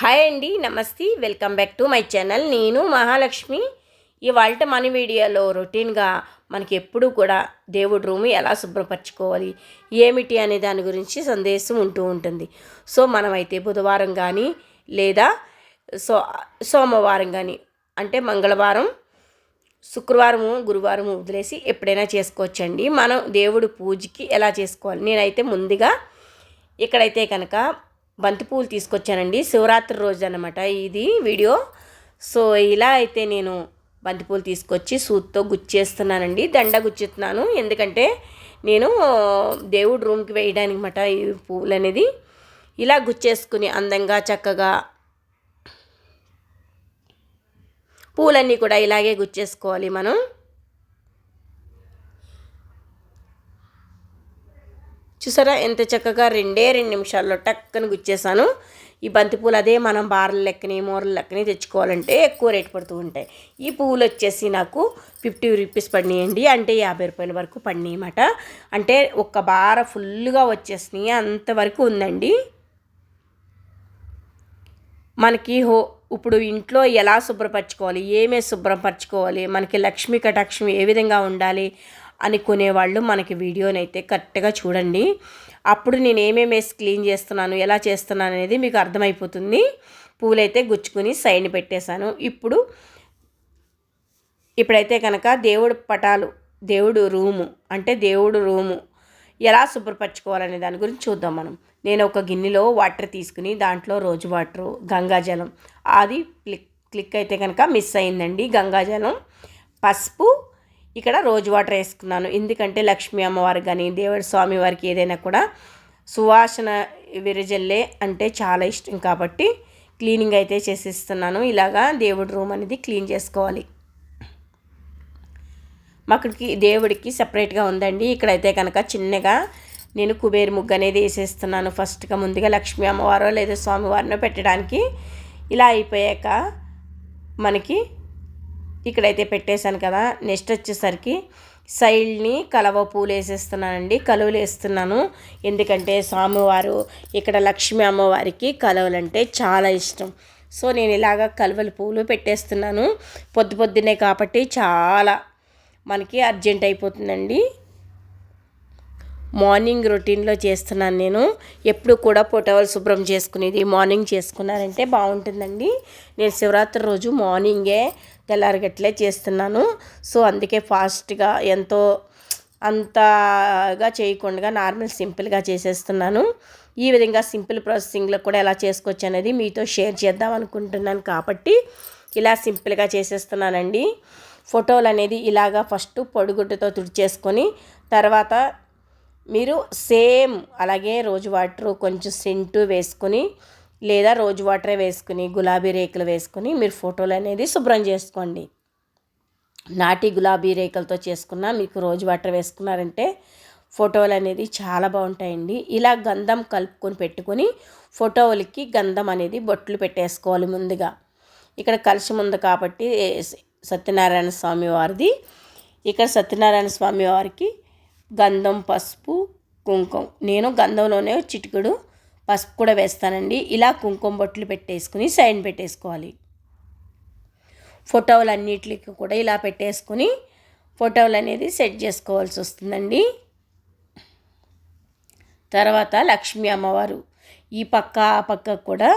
Hi అండి నమస్తే. Welcome back to my channel. నేను మహాలక్ష్మి. ఇవాళ మన వీడియోలో రొటీన్గా మనకి ఎప్పుడూ కూడా దేవుడి రూమ్ ఎలా శుభ్రపరచుకోవాలి ఏమిటి అనే దాని గురించి సందేశం ఉంటూ ఉంటుంది. సో మనమైతే బుధవారం కానీ లేదా సో సోమవారం కానీ అంటే మంగళవారం శుక్రవారము గురువారము వదిలేసి ఎప్పుడైనా చేసుకోవచ్చండి. మనం దేవుడు పూజకి ఎలా చేసుకోవాలి? నేనైతే ముందుగా ఇక్కడైతే కనుక బంతిపూలు తీసుకొచ్చానండి. శివరాత్రి రోజు అనమాట ఇది వీడియో. సో ఇలా అయితే నేను బంతిపూలు తీసుకొచ్చి సూత్తో గుచ్చేస్తున్నానండి. దండ గుచ్చుతున్నాను. ఎందుకంటే నేను దేవుడి రూమ్కి వేయడానికి మాట ఈ పువ్వులు అనేది ఇలా గుచ్చేసుకుని అందంగా చక్కగా పూలన్నీ కూడా ఇలాగే గుచ్చేసుకోవాలి మనం. చూసారా? ఎంత చక్కగా రెండే రెండు నిమిషాల్లో టక్కని గుచ్చేసాను. ఈ బంతిపూలు అదే మనం బార్ల లెక్కని మూరల లెక్కని తెచ్చుకోవాలంటే ఎక్కువ రేటు పడుతూ ఉంటాయి. ఈ పువ్వులు వచ్చేసి నాకు ఫిఫ్టీ రూపీస్ పడినాయండి. అంటే యాభై రూపాయల వరకు పడినాయి అన్నమాట అంటే ఒక బార ఫుల్గా వచ్చేసినాయి. అంతవరకు ఉందండి. మనకి హో ఇప్పుడు ఇంట్లో ఎలా శుభ్రపరచుకోవాలి? ఏమే శుభ్రపరచుకోవాలి? మనకి లక్ష్మీ కటాక్షం ఏ విధంగా ఉండాలి? అనుకునేవాళ్ళు మనకి వీడియోని అయితే కరెక్ట్గా చూడండి. అప్పుడు నేను ఏమేమి వేసి క్లీన్ చేస్తున్నాను ఎలా చేస్తున్నాను అనేది మీకు అర్థమైపోతుంది. పూలైతే గుచ్చుకుని సైడ్ పెట్టేశాను. ఇప్పుడు ఇప్పుడైతే కనుక దేవుడు పటాలు దేవుడు రూము అంటే దేవుడు రూము ఎలా శుభ్రపరచుకోవాలనే దాని గురించి చూద్దాం మనం. నేను ఒక గిన్నెలో వాటర్ తీసుకుని దాంట్లో రోజు వాటరు గంగాజలం అది క్లిక్ క్లిక్ అయితే కనుక మిస్ అయిందండి గంగాజలం పసుపు ఇక్కడ రోజు వాటర్ వేసుకున్నాను. ఎందుకంటే లక్ష్మీ అమ్మవారికి కానీ దేవుడి స్వామి వారికి ఏదైనా కూడా సువాసన విరజల్లే అంటే చాలా ఇష్టం కాబట్టి క్లీనింగ్ అయితే చేసిస్తున్నాను. ఇలాగా దేవుడి రూమ్ అనేది క్లీన్ చేసుకోవాలి. మాకుడికి దేవుడికి సపరేట్గా ఉందండి. ఇక్కడైతే కనుక చిన్నగా నేను కుబేరు ముగ్గు అనేది వేసేస్తున్నాను. ఫస్ట్గా ముందుగా లక్ష్మీ అమ్మవారో లేదా స్వామివారినో పెట్టడానికి. ఇలా అయిపోయాక మనకి ఇక్కడైతే పెట్టేశాను కదా నెక్స్ట్ వచ్చేసరికి సైడ్ని కలవ పూలు వేసేస్తున్నానండి కలువలు వేస్తున్నాను ఎందుకంటే స్వామివారు ఇక్కడ లక్ష్మీ అమ్మవారికి కలువలు అంటే చాలా ఇష్టం. సో నేను ఇలాగ కలువల పూలు పెట్టేస్తున్నాను. పొద్దు పొద్దున్నే కాబట్టి చాలా మనకి అర్జెంట్ అయిపోతుందండి. మార్నింగ్ రొటీన్లో చేస్తున్నాను నేను. ఎప్పుడు కూడా పొటవలు శుభ్రం చేసుకునేది మార్నింగ్ చేసుకున్నారంటే బాగుంటుందండి. నేను శివరాత్రి రోజు మార్నింగే తెల్లారగట్లే చేస్తున్నాను. సో అందుకే ఫాస్ట్గా ఎంతో అంతగా చేయకుండా నార్మల్ సింపుల్గా చేసేస్తున్నాను. ఈ విధంగా సింపుల్ ప్రాసెసింగ్లో కూడా ఎలా చేసుకోవచ్చు అనేది మీతో షేర్ చేద్దాం అనుకుంటున్నాను కాబట్టి ఇలా సింపుల్గా చేసేస్తున్నానండి. ఫోటోలు అనేది ఇలాగా ఫస్ట్ పొడిగుడ్డతో తుడిచేసుకొని తర్వాత మీరు సేమ్ అలాగే రోజు వాటర్ కొంచెం సెంటు వేసుకొని లేదా రోజు వాటరే వేసుకుని గులాబీ రేకులు వేసుకుని మీరు ఫోటోలు అనేది శుభ్రం చేసుకోండి. నాటి గులాబీ రేకులతో చేసుకున్న మీకు రోజు వాటర్ వేసుకున్నారంటే ఫోటోలు అనేది చాలా బాగుంటాయండి. ఇలా గంధం కలుపుకొని పెట్టుకొని ఫోటోలకి గంధం అనేది బొట్లు పెట్టేసుకోవాలి ముందుగా. ఇక్కడ కలిసి ఉంది కాబట్టి సత్యనారాయణ స్వామి వారిది. ఇక్కడ సత్యనారాయణ స్వామి వారికి గంధం పసుపు కుంకుమ. నేను గంధంలోనే చిటికుడు పసుపు కూడా వేస్తానండి. ఇలా కుంకుమ బొట్లు పెట్టేసుకుని సైడ్ పెట్టేసుకోవాలి. ఫోటోలు అన్నిటికి కూడా ఇలా పెట్టేసుకుని ఫోటోలు అనేది సెట్ చేసుకోవాల్సి వస్తుందండి. తర్వాత లక్ష్మీ అమ్మవారు. ఈ పక్క ఆ పక్క కూడా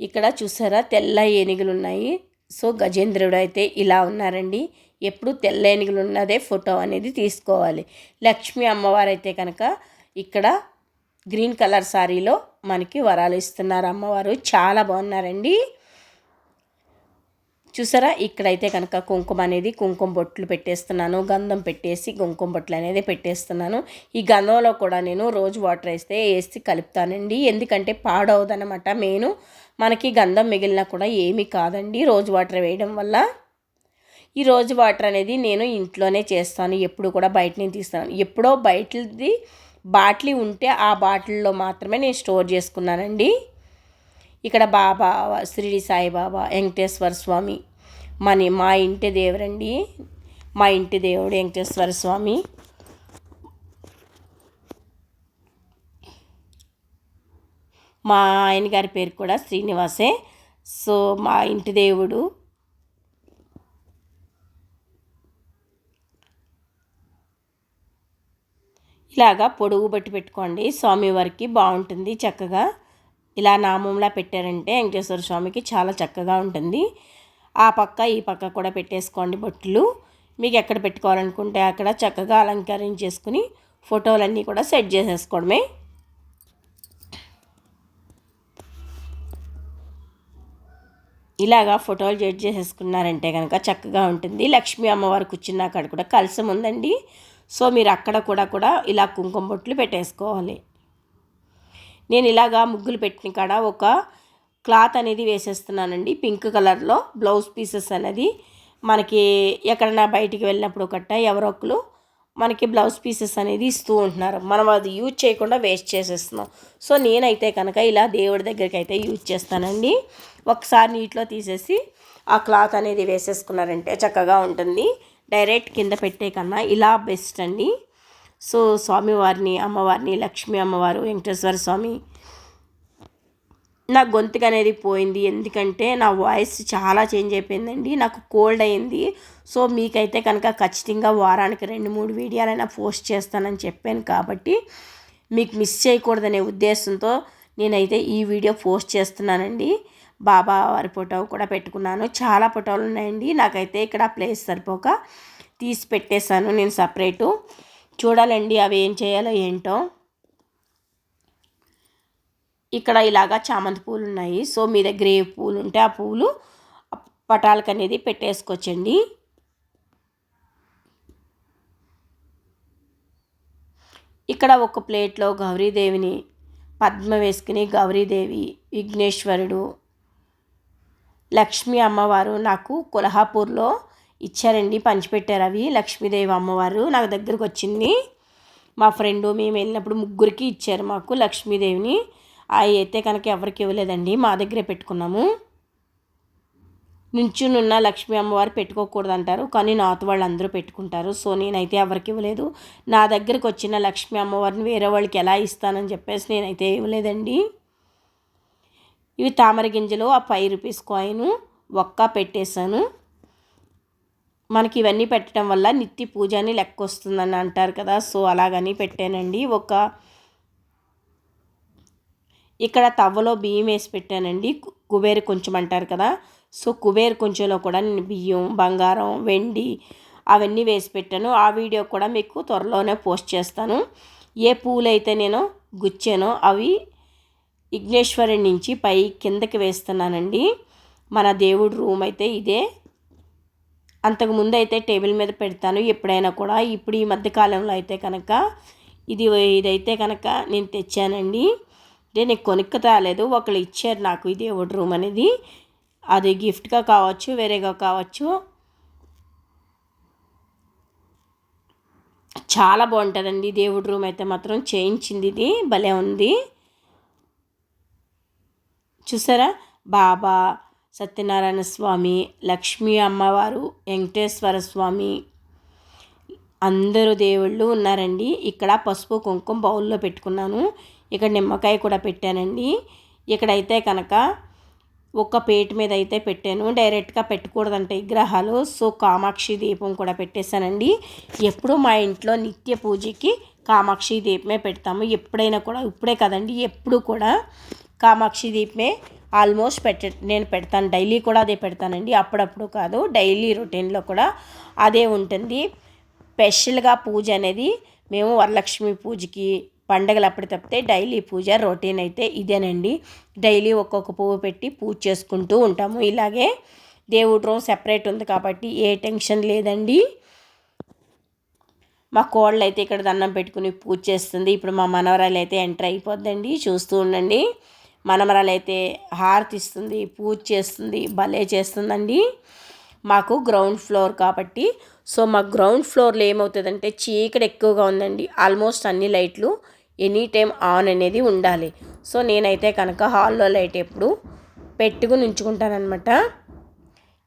ఇక్కడ చూసారా తెల్ల ఏనుగులు ఉన్నాయి సో గజేంద్రుడు అయితే ఇలా ఉన్నారండి. ఎప్పుడు తెల్ల ఏనుగులు ఉన్నదే ఫోటో అనేది తీసుకోవాలి. లక్ష్మీ అమ్మవారు అయితే కనుక ఇక్కడ గ్రీన్ కలర్ శారీలో మనకి వరాలు ఇస్తున్నారు అమ్మవారు. చాలా బాగున్నారండి. చూసారా? ఇక్కడైతే కనుక కుంకుమ అనేది కుంకుమ బొట్లు పెట్టేస్తున్నాను. గంధం పెట్టేసి కుంకుమ బొట్లు అనేది పెట్టేస్తున్నాను. ఈ గంధంలో కూడా నేను రోజు వాటర్ వేస్తే వేసి కలుపుతానండి. ఎందుకంటే పాడవదనమాట మెయిన్. మనకి గంధం మిగిలినా కూడా ఏమీ కాదండి రోజు వాటర్ వేయడం వల్ల. ఈ రోజు వాటర్ అనేది నేను ఇంట్లోనే చేస్తాను. ఎప్పుడు కూడా బయట నుంచి తీస్తాను. ఎప్పుడో బయటది బాటిల్ ఉంటే ఆ బాటిల్లో మాత్రమే నేను స్టోర్ చేసుకున్నానండి. ఇక్కడ బాబా శ్రీడి సాయిబాబా వెంకటేశ్వర స్వామి మని మా ఇంటి దేవుడండి మా ఇంటి దేవుడు వెంకటేశ్వర స్వామి. మా ఆయన గారి పేరు కూడా శ్రీనివాసే. సో మా ఇంటి దేవుడు ఇలాగా పొడుగు బట్టి పెట్టుకోండి. స్వామివారికి బాగుంటుంది చక్కగా. ఇలా నామంలా పెట్టారంటే వెంకటేశ్వర స్వామికి చాలా చక్కగా ఉంటుంది. ఆ పక్క ఈ పక్క కూడా పెట్టేసుకోండి బొట్లు మీకు ఎక్కడ పెట్టుకోవాలనుకుంటే అక్కడ చక్కగా అలంకరించేసుకుని ఫోటోలన్నీ కూడా సెట్ చేసేసుకోవడమే. ఇలాగా ఫోటోలు సెట్ చేసేసుకున్నారంటే కనుక చక్కగా ఉంటుంది. లక్ష్మీ అమ్మవారు కూర్చున్న అక్కడ కూడా కలసం ఉందండి. సో మీరు అక్కడ కూడా కూడా ఇలా కుంకుమ బొట్లు పెట్టేసుకోవాలి. నేను ఇలాగా ముగ్గులు పెట్టిన కాడ ఒక క్లాత్ అనేది వేసేస్తున్నానండి. పింక్ కలర్లో బ్లౌజ్ పీసెస్ అనేది. మనకి ఎక్కడైనా బయటికి వెళ్ళినప్పుడు ఒకట ఒకరు మనకి బ్లౌజ్ పీసెస్ అనేది ఇస్తూ ఉంటున్నారు. మనం అది యూజ్ చేయకుండా వేస్ట్ చేసేస్తున్నాం. సో నేనైతే కనుక ఇలా దేవుడి దగ్గరికి అయితే యూజ్ చేస్తానండి. ఒకసారి నీటిలో తీసేసి ఆ క్లాత్ అనేది వేసేసుకున్నారంటే చక్కగా ఉంటుంది. డైరెక్ట్ కింద పెట్టే కన్నా ఇలా బెస్ట్ అండి. సో స్వామివారిని అమ్మవారిని లక్ష్మీ అమ్మవారు వెంకటేశ్వర స్వామి. నా గొంతుకు అనేది పోయింది. ఎందుకంటే నా వాయిస్ చాలా చేంజ్ అయిపోయిందండి. నాకు కోల్డ్ అయింది. సో మీకైతే కనుక ఖచ్చితంగా వారానికి రెండు మూడు వీడియోలైనా పోస్ట్ చేస్తానని చెప్పాను కాబట్టి మీకు మిస్ చేయకూడదనే ఉద్దేశంతో నేనైతే ఈ వీడియో పోస్ట్ చేస్తున్నానండి. బాబా వారి ఫోటో కూడా పెట్టుకున్నాను. చాలా ఫోటోలు ఉన్నాయండి. నాకైతే ఇక్కడ ప్లేస్ సరిపోక తీసి పెట్టేశాను నేను సపరేటు. చూడాలండి అవి ఏం చేయాలో ఏంటో. ఇక్కడ ఇలాగా చామంతి పూలు ఉన్నాయి. సో మీ దగ్గర ఏ పూలు ఉంటే ఆ పూలు పటాలకు అనేది పెట్టేసుకోవచ్చండి. ఇక్కడ ఒక ప్లేట్లో గౌరీదేవిని పద్మ వేసుకుని గౌరీదేవి విఘ్నేశ్వరుడు లక్ష్మీ అమ్మవారు నాకు కొల్హాపూర్లో ఇచ్చారండి పంచిపెట్టారు అవి. లక్ష్మీదేవి అమ్మవారు నాకు దగ్గరకు వచ్చింది. మా ఫ్రెండు మేము వెళ్ళినప్పుడు ముగ్గురికి ఇచ్చారు మాకు లక్ష్మీదేవిని. అవి అయితే కనుక ఎవరికి ఇవ్వలేదండి మా దగ్గరే పెట్టుకున్నాము. నుంచునున్న లక్ష్మీ అమ్మవారు పెట్టుకోకూడదు అంటారు కానీ నాతో వాళ్ళు అందరూ పెట్టుకుంటారు. సో నేనైతే ఎవరికి ఇవ్వలేదు. నా దగ్గరకు వచ్చిన లక్ష్మీ అమ్మవారిని వేరే వాళ్ళకి ఎలా ఇస్తానని చెప్పేసి నేనైతే ఇవ్వలేదండి. ఇవి తామర గింజలు ఆ ఫైవ్ రూపీస్ కాయిన్ ఒక్క పెట్టేశాను. మనకి ఇవన్నీ పెట్టడం వల్ల నిత్య పూజ అని లెక్క వస్తుందని అంటారు కదా సో అలాగని పెట్టానండి. ఒక ఇక్కడ తవ్వలో బియ్యం వేసి పెట్టానండి. కుబేరు కొంచెం అంటారు కదా సో కుబేరు కొంచెంలో కూడా నేను బియ్యం బంగారం వెండి అవన్నీ వేసి పెట్టాను. ఆ వీడియో కూడా మీకు త్వరలోనే పోస్ట్ చేస్తాను. ఏ పూలైతే నేను గుచ్చానో అవి విఘ్నేశ్వరి నుంచి పై కిందకి వేస్తున్నానండి. మన దేవుడు రూమ్ అయితే ఇదే. అంతకుముందు అయితే టేబుల్ మీద పెడతాను. ఎప్పుడైనా కూడా ఇప్పుడు ఈ మధ్యకాలంలో అయితే కనుక ఇది ఇదైతే కనుక నేను తెచ్చానండి. అంటే నేను కొనుక్కు తాలేదు ఒకళ్ళు ఇచ్చారు నాకు ఈ దేవుడు రూమ్ అనేది. అది గిఫ్ట్గా కావచ్చు వేరేగా కావచ్చు. చాలా బాగుంటుందండి. దేవుడి రూమ్ అయితే మాత్రం చేయించింది ఇది. భలే ఉంది. చూసారా? బాబా సత్యనారాయణ స్వామి లక్ష్మీ అమ్మవారు వెంకటేశ్వర స్వామి. అందరూ దేవుళ్ళు ఉన్నారండి. ఇక్కడ పసుపు కుంకుమ బౌల్లో పెట్టుకున్నాను. ఇక్కడ నిమ్మకాయ కూడా పెట్టానండి. ఇక్కడైతే కనుక ఒక పేట మీద అయితే పెట్టాను. డైరెక్ట్గా పెట్టకూడదంటే విగ్రహాలు. సో కామాక్షి దీపం కూడా పెట్టేశానండి. ఎప్పుడు మా ఇంట్లో నిత్య పూజకి కామాక్షి దీపమే పెడతాము. ఎప్పుడైనా కూడా ఇప్పుడే కదండి ఎప్పుడు కూడా. కామాక్షి దీపమే ఆల్మోస్ట్ పెట్ట నేను పెడతాను. డైలీ కూడా అదే పెడతానండి. అప్పుడప్పుడు కాదు డైలీ రొటీన్లో కూడా అదే ఉంటుంది. స్పెషల్గా పూజ అనేది మేము వరలక్ష్మి పూజకి పండగలు అప్పుడు తప్పితే డైలీ పూజ రొటీన్ అయితే ఇదేనండి. డైలీ ఒక్కొక్క పువ్వు పెట్టి పూజ చేసుకుంటూ ఉంటాము. ఇలాగే దేవుడు రోజు సెపరేట్ ఉంది కాబట్టి ఏ టెన్షన్ లేదండి. మా కోళ్ళు అయితే ఇక్కడ దండం పెట్టుకుని పూజ చేస్తుంది. ఇప్పుడు మా మనవరాలు అయితే ఎంటర్ అయిపోద్దండి. చూస్తూ ఉండండి. మనమరాలైతే హారతిస్తుంది హారతి ఇస్తుంది పూజ చేస్తుంది భలే చేస్తుందండి. మాకు గ్రౌండ్ ఫ్లోర్ కాబట్టి. సో మా గ్రౌండ్ ఫ్లోర్లో ఏమవుతుందంటే చీకటి ఎక్కువగా ఉందండి. ఆల్మోస్ట్ అన్ని లైట్లు ఎనీ టైం ఆన్ అనేది ఉండాలి. సో నేనైతే కనుక హాల్లో లైట్ ఎప్పుడు పెట్టుకుని ఉంచుకుంటానమాట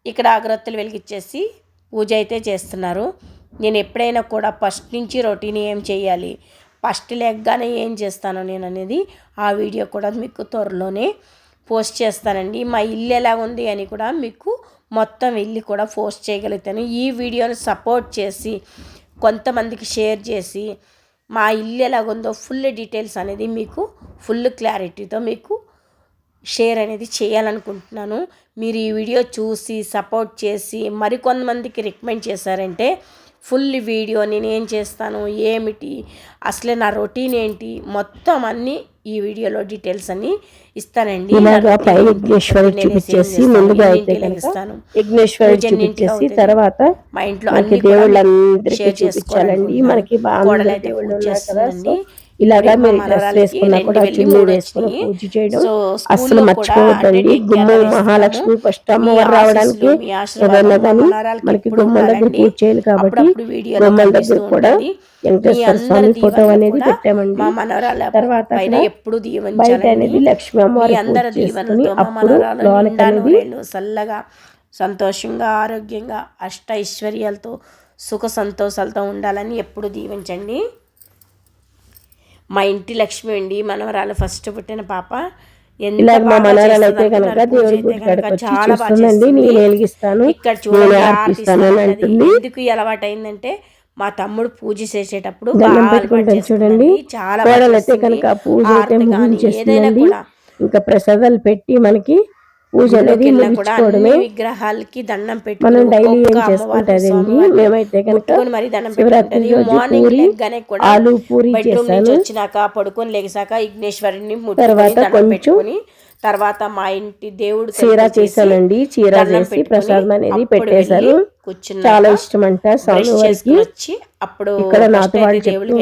ఇక్కడ అగరత్తులు వెలిగించేసి పూజ అయితే చేస్తున్నారు. నేను ఎప్పుడైనా కూడా ఫస్ట్ నుంచి రొటీన్ ఏం చేయాలి? ఫస్ట్ లెగ్గానే ఏం చేస్తాను నేను అనేది ఆ వీడియో కూడా మీకు త్వరలోనే పోస్ట్ చేస్తానండి. మా ఇల్లు ఎలా ఉంది అని కూడా మీకు మొత్తం వెళ్ళి కూడా పోస్ట్ చేయగలుగుతాను. ఈ వీడియోని సపోర్ట్ చేసి కొంతమందికి షేర్ చేసి మా ఇల్లు ఎలాగుందో ఫుల్ డీటెయిల్స్ అనేది మీకు ఫుల్ క్లారిటీతో మీకు షేర్ అనేది చేయాలనుకుంటున్నాను. మీరు ఈ వీడియో చూసి సపోర్ట్ చేసి మరికొంతమందికి రికమెండ్ చేశారంటే ఫుల్ వీడియో నేను ఏం చేస్తాను ఏమిటి అసలే నా రొటీన్ ఏంటి మొత్తం అన్నీ ఈ వీడియోలో డీటెయిల్స్ అన్ని ఇస్తానండి. ఇలాగా పై విఘ్నేశ్వరి చూపించేసి ముందుగా అయితే కనుక విఘ్నేశ్వరి చూపించేసి తర్వాత మా ఇంట్లో అన్ని దేవుళ్ళందరికీ షేర్ చూపించాలండి. మనకి బాగా దేవుళ్ళు కదా ఇలాగా మీరు డ్రెస్ వేసుకున్నా కూడా చున్నీ వేసుకుని. పూజ చేయడం అస్సలు మర్చిపోవద్దండి. గుమ్మం మహాలక్ష్మి ఫస్ట్ అమ్మవారు రావడానికి కానీ మనకి గుమ్మం దగ్గర. పూజ చేయాలి కాబట్టి గుమ్మం దగ్గర కూడా వెంకటేశ్వర స్వామి ఫోటో అనేది పెట్టామండి. తర్వాత బయట అనేది లక్ష్మీ అమ్మవారి పూజ చేసుకుని అప్పుడు లోనికి అనేది చల్లగా సంతోషంగా ఆరోగ్యంగా అష్ట ఐశ్వర్యాలతో సుఖ సంతోషాలతో ఉండాలని ఎప్పుడు దీవించండి. మా ఇంటి లక్ష్మి అండి మనవరాలు ఫస్ట్ పుట్టిన పాప. ఇలాగ మా మనవరాలు అయితే కనుక దేవుడి వచ్చి. నేను వెలిగిస్తాను ఇక్కడ చూడండి అంటుంది. ఎందుకు అలవాటు అయిందంటే మా తమ్ముడు పూజ చేసేటప్పుడు పెట్టుకుంటాను చూడండి. చాలా అయితే. కనుక పూజ అయితే ఏదైనా కూడా. ఇంకా ప్రసాదాలు పెట్టి మనకి పూజ అనేది ముగించుకోవడమే. విగ్రహాలకి దండం పెట్టుకుని మనం డైలీ ఏం చేసుకుంటారండి మేమైతే కనుక ముట్టుకొని మరీ దండం శివరాత్రి రోజు మార్నింగ్ పూరి లెగ్గానే కూడా ఆలు పూరి చేశాను వచ్చినాక పడుకొని లెగిసాక విఘ్నేశ్వరుని తర్వాత కొంచెం పెట్టుకొని తర్వాత మా ఇంటి దేవుడు చీర చేశానండి. చీర చేసి ప్రసాదం అనేది కూర్చున్నాక చాలా ఇష్టం అంట స్వామివారికి వచ్చి అప్పుడు ఇక్కడ నాతో వాళ్ళు చెప్తూ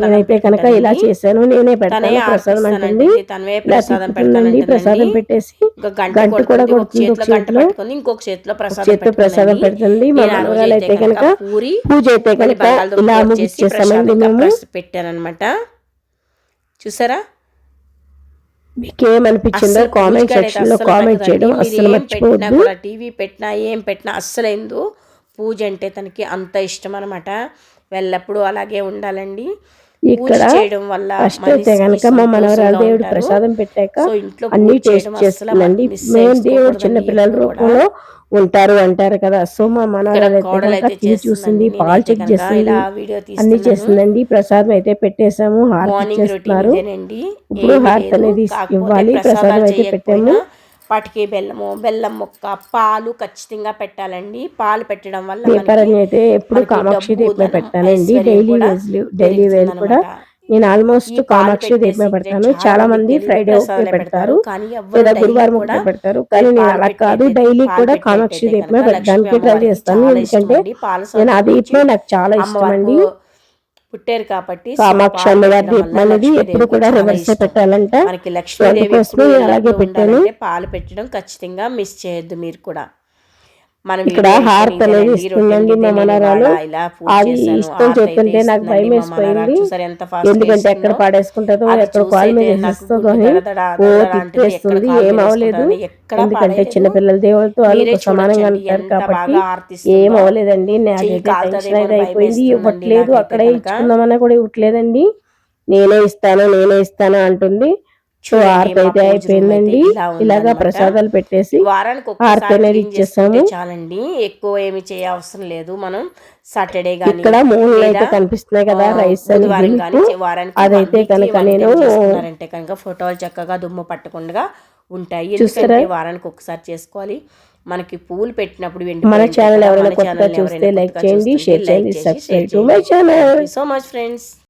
నేనైతే కనుక ఇలా. చేశాను నేనే పెడతాను ప్రసాదం ఇలా ప్రసాదం తిప్పుతుందండి ప్రసాదం పెట్టేసి ఒక గంట కూడా కొడుతుంది ఒక చేతిలో ఇంకొక చేతిలో ప్రసాదం చేతితో ప్రసాదం పెడుతుంది మా నేను ఆ రోజు మనవరాలు అయితే కనుక పూరి పూజ అయితే కనుక ఇలా ప్రసాదంగా మేము. ప్రస్ పెట్టానన్నమాట. చూసారా? మీకు ఏమనిపించిందో అస్సలు కామెంట్ పూజకాడ అయితే సెక్షన్లో అస్సలు కామెంట్. చేయడం మీరు అస్సలు ఏం పెట్టినా మర్చిపోవద్దు కూడా టీవీ పెట్టినా ఏం పెట్టినా అస్సలు ఎందు పూజ అంటే తనకి అంత ఇష్టం అనమాట వెళ్ళప్పుడు అలాగే ఉండాలండి ఇక్కడ చేయడం వల్ల ఫస్ట్ అయితే కనుక మా మనవరాలు దేవుడు. ప్రసాదం పెట్టాక అన్ని టేస్ట్ చేస్తుందండి మేము దేవుడు చేసుకోకూడదండి చిన్న పిల్లల ఎప్పుడు కూడా. రూపంలో ఉంటారు అంటారు కదా సో మా మనవరాలు అయితే కోడలు కనుక అయితే టీవీ చూసింది. పాలు చెక్ చేస్తుంది ఇలా వీడియో అన్ని. చేస్తుందండి ప్రసాదం అయితే పెట్టేశాము హారతి చేస్తున్నారు ఇప్పుడు హారతి. అనేది ఇవ్వాలి ప్రసాదం అయితే పెట్టాము పటికి బెల్లము బెల్లం ముక్క పాలు ఖచ్చితంగా పెట్టాలండి పాలు పెట్టడం వల్ల అని అయితే ఎప్పుడు కామాక్షి ఐశ్వర్యం డైలీ డైలీ వేర్ కూడా. నేను ఆల్మోస్ట్ కామాక్షి దీపమే పెడతాను. చాలా మంది ఫ్రైడే ఒకటే పెడతారు. లేదా గురువారం కూడా ఒకటే పెడతారు. కానీ నేను అలా కాదు. డైలీ కూడా కామాక్షి దీపమే పెట్టడానికి ట్రై చేస్తాను. ఎందుకంటే నేను ఆ దీపమే నాకు చాలా ఇష్టం అండి పుట్టారు కాబట్టి కామాక్షి అమ్మవారి దీపం అనేది ఎప్పుడు కూడా రివర్స్. పెట్టాలంట మనకి లక్ష్మీదేవి అలాగే పెట్టాను. పాలు పెట్టడం ఖచ్చితంగా మిస్ చేయొద్దు మీరు కూడా. మనం ఇక్కడ హారతి అనేది ఇస్తుందండి మా పూజ అది. ఇష్టం చూస్తుంటే నాకు భయం. వేసిపోయింది ఎందుకంటే ఎక్కడ? పాడేసుకుంటుందో అది ఎక్కడ కాలు మీద దడ దడ ఓ తిట్టేస్తుంది ఏం అవ్వలేదు ఎందుకంటే పాడేయలేదు. చిన్న పిల్లల దేవులతో వాళ్ళు సమానంగా అంటారు కాబట్టి. ఏం అవ్వలేదండి నాకైతే టెన్షన్ అయితే అయిపోయింది ఇవ్వట్లేదు అక్కడే. ఇచ్చుకుందామన్నా కూడా ఇవ్వట్లేదండి నేనే ఇస్తాను నేనే ఇస్తాను అంటుంది సో మా అయితే అయిపోయిందండి. ఇలాగా ప్రసాదాలు పెట్టేసి వారానికి ఒక్కసారి అనేది చేసుకుంటే చాలండి. ఎక్కువ ఏమి చేయ అవసరం లేదు. మనం సాటర్డే కానీ ఇక్కడ మూలలు అయితే కనిపిస్తున్నాయి కదా రైస్ అని అదైతే కనుక నేను చేసుకున్నారంటే కనుక ఫోటోలు చక్కగా దుమ్ము పట్టకుండా ఉంటాయి. చూస్తారా? ఎందుకంటే వారానికి ఒకసారి చేసుకోవాలి. మనకి పూలు పెట్టినప్పుడు మన ఛానల్ ఎవరైనా కొత్తగా చూస్తే లైక్ చేయండి షేర్ చేయండి subscribe to my channel. So much friends